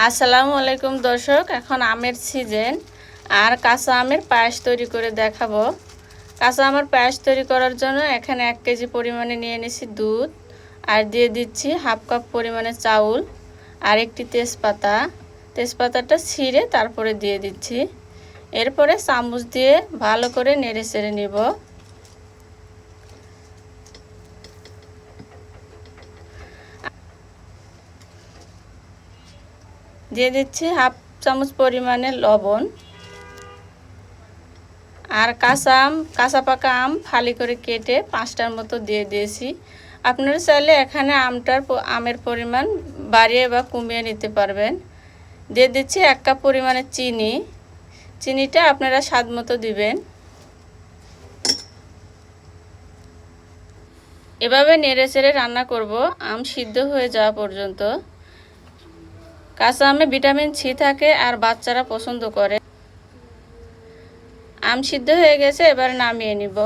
আসসালামু আলাইকুম দর্শক, এখন আমের সিজন আর কাঁচা আমের পায়েস তৈরি করে দেখাবো। কাঁচা আমের পায়েস তৈরি করার জন্য এখানে এক কেজি পরিমাণে নিয়ে নিয়েছি দুধ আর দিয়ে দিচ্ছি হাফ কাপ পরিমাণে চাউল আর একটি তেজপাতা। তেজপাতাটা ছিঁড়ে তারপরে দিয়ে দিচ্ছি। এরপরে চামচ দিয়ে ভালো করে নেড়ে চেড়ে নিব। দিয়ে দিচ্ছি হাফ চামচ পরিমাণে লবণ আর কাঁচা আম, কাঁচা পাকা আম ফালি করে কেটে পাঁচটার মতো দিয়ে দিয়েছি। আপনারা চাইলে এখানে আমটার আমের পরিমাণ বাড়িয়ে বা কমিয়ে নিতে পারবেন। দিয়ে দিচ্ছি এক কাপ পরিমাণে চিনি। চিনিটা আপনারা স্বাদ মতো দিবেন। এভাবে নেড়ে চেড়ে রান্না করব। আম সিদ্ধ হয়ে যাওয়া পর্যন্ত। কাঁচা আমে ভিটামিন সি থাকে আর বাচ্চারা পছন্দ করে। আম সিদ্ধ হয়ে গেছে, এবার নামিয়ে নিব।